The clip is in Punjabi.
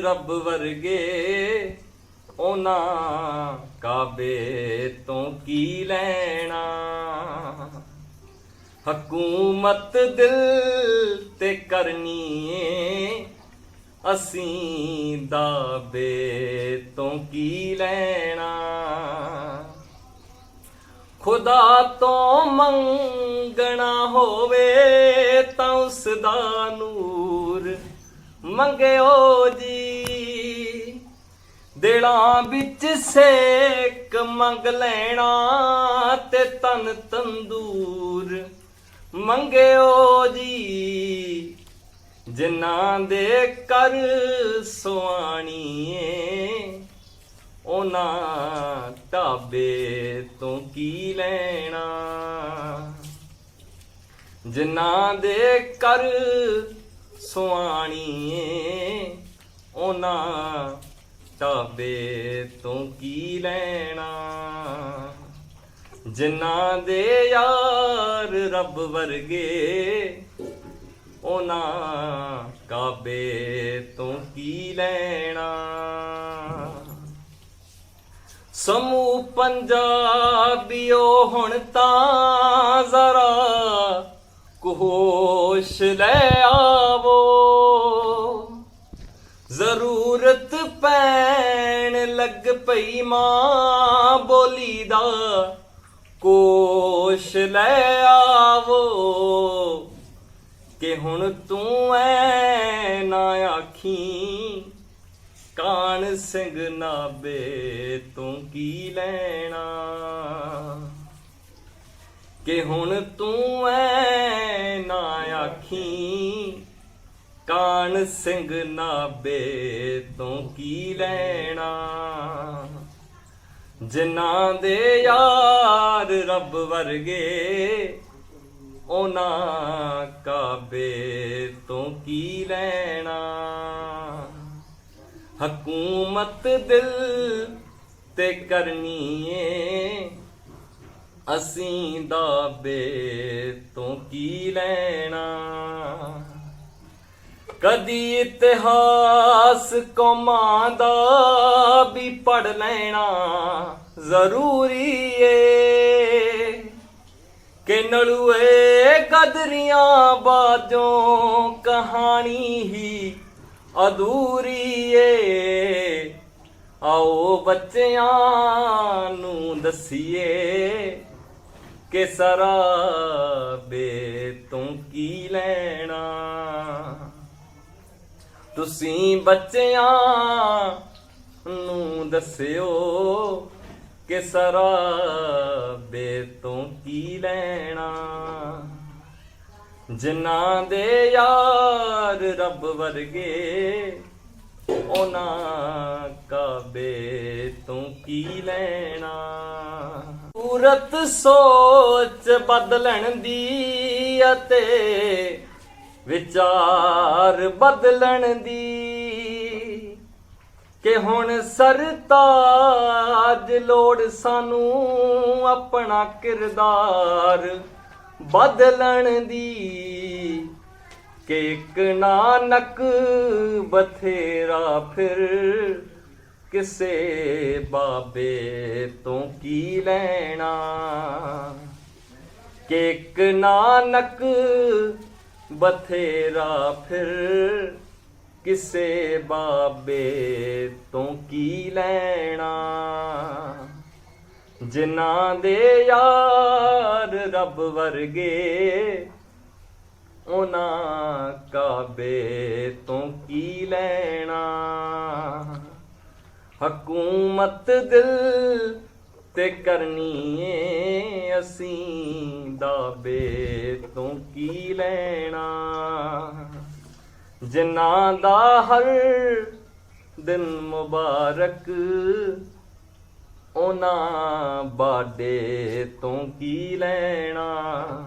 ਰੱਬ ਵਰਗੇ ਉਹਨਾਂ ਕਾਬੇ ਤੋਂ ਕੀ ਲੈਣਾ? ਹਕੂਮਤ ਦਿਲ ਤੇ ਕਰਨੀ ਏ ਅਸੀਂ ਦਾਬੇ ਤੋਂ ਕੀ ਲੈਣਾ? ਖੁਦਾ ਤੋਂ ਮੰਗਣਾ ਹੋਵੇ ਤਾਂ ਉਸ ਦਾ ਨੂਰ ਮੰਗਿਓ ਜੀ। ਦਿਲਾਂ ਵਿੱਚ ਸੇਕ ਮੰਗ ਲੈਣਾ ਤੇ ਤਨ ਤੰਦੂਰ ਮੰਗਿਓ ਜੀ। ਜਿਨ੍ਹਾਂ ਦੇ ਕਰ ਸੁਆਣੀਏ, ਉਹਨਾਂ ਢਾਬੇ ਤੋਂ ਕੀ ਲੈਣਾ? ਜਿਨ੍ਹਾਂ ਦੇ ਕਰ ਸੁਆਣੀਏ, ਉਹਨਾਂ ਢਾਬੇ ਤੋਂ ਕੀ ਲੈਣਾ? ਜਿਨ੍ਹਾਂ ਦੇ ਯਾਰ ਰੱਬ ਵਰਗੇ, ਉਹਨਾਂ ਕਾਬੇ ਤੋਂ ਕੀ ਲੈਣਾ? ਸਮੂਹ ਪੰਜਾਬੀਓ, ਹੁਣ ਤਾਂ ਜ਼ਰਾ ਕੋਸ਼ ਲੈ ਆਵੋ। ਜ਼ਰੂਰਤ ਲੱਗ ਮਾਂ ਬੋਲੀ ਦਾ ਕੋਸ਼ ਲੈ ਆਵੋ। ਕਿ ਹੁਣ ਤੂੰ ਐ ਨਾ ਆਖੀ, ਕਾਨ ਸਿੰਘ ਨਾਬੇ ਤੂੰ ਕੀ ਲੈਣਾ? ਕਿ ਹੁਣ ਤੂੰ ਐ ਨਾ ਆਖੀ ਕਾਨ ਸਿੰਘ ਨਾਬੇ ਤੋਂ ਕੀ ਲੈਣਾ? ਜਿਨ੍ਹਾਂ ਦੇ ਯਾਰ ਰੱਬ ਵਰਗੇ, ਉਹਨਾਂ ਕਾਬੇ ਤੋਂ ਕੀ ਲੈਣਾ? ਹਕੂਮਤ ਦਿਲ ਤੇ ਕਰਨੀ ਏ ਅਸੀਂ ਦਾਬੇ ਤੋਂ ਕੀ ਲੈਣਾ? ਕਦੀ ਇਤਿਹਾਸ ਕੌਮਾਂ ਦਾ ਵੀ ਪੜ ਲੈਣਾ ਜ਼ਰੂਰੀ ਏ। ਕਿ ਨਲੂਏ ਕਦਰੀਆਂ ਬਾਜੋਂ ਕਹਾਣੀ ਹੀ ਅਧੂਰੀ ਏ। ਆਓ ਬੱਚਿਆਂ ਨੂੰ ਦਸੀਏ ਕਿ ਸਰਾਬੇ ਤੂੰ ਕੀ ਲੈਣਾ। ਤੁਸੀਂ ਬੱਚਿਆਂ ਨੂੰ ਦੱਸਿਓ ਕਿ ਸਰਾਬੇ ਤੋਂ ਕੀ ਲੈਣਾ। ਜਿਨ੍ਹਾਂ ਦੇ ਯਾਰ ਰੱਬ ਵਰਗੇ, ਉਹਨਾਂ ਕਾਬੇ ਤੋਂ ਕੀ ਲੈਣਾ। ਸੂਰਤ ਸੋਚ ਬਦਲਣ ਦੀ ਅਤੇ ਵਿਚਾਰ ਬਦਲਣ ਦੀ ਕਿ ਹੁਣ ਸਰਤਾਜ ਲੋੜ ਸਾਨੂੰ ਆਪਣਾ ਕਿਰਦਾਰ ਬਦਲਣ ਦੀ ਕਿ ਇੱਕ ਨਾਨਕ ਬਥੇਰਾ ਫਿਰ ਕਿਸੇ ਬਾਬੇ ਤੋਂ ਕੀ ਲੈਣਾ? ਕਿ ਇੱਕ ਨਾਨਕ ਬਥੇਰਾ ਫਿਰ ਕਿਸੇ ਬਾਬੇ ਤੋਂ ਕੀ ਲੈਣਾ? ਜਿਨ੍ਹਾਂ ਦੇ ਯਾਰ ਰੱਬ ਵਰਗੇ, ਉਹਨਾਂ ਕਾਬੇ ਤੋਂ ਕੀ ਲੈਣਾ? ਹਕੂਮਤ ਦਿਲ ਤੇ ਕਰਨੀ ਏ ਅਸੀਂ ਦਾਬੇ ਤੋਂ ਕੀ ਲੈਣਾ? ਜਿਨ੍ਹਾਂ ਦਾ ਹਰ ਦਿਨ ਮੁਬਾਰਕ, ਉਹਨਾਂ ਬਾਡੇ ਤੋਂ ਕੀ ਲੈਣਾ?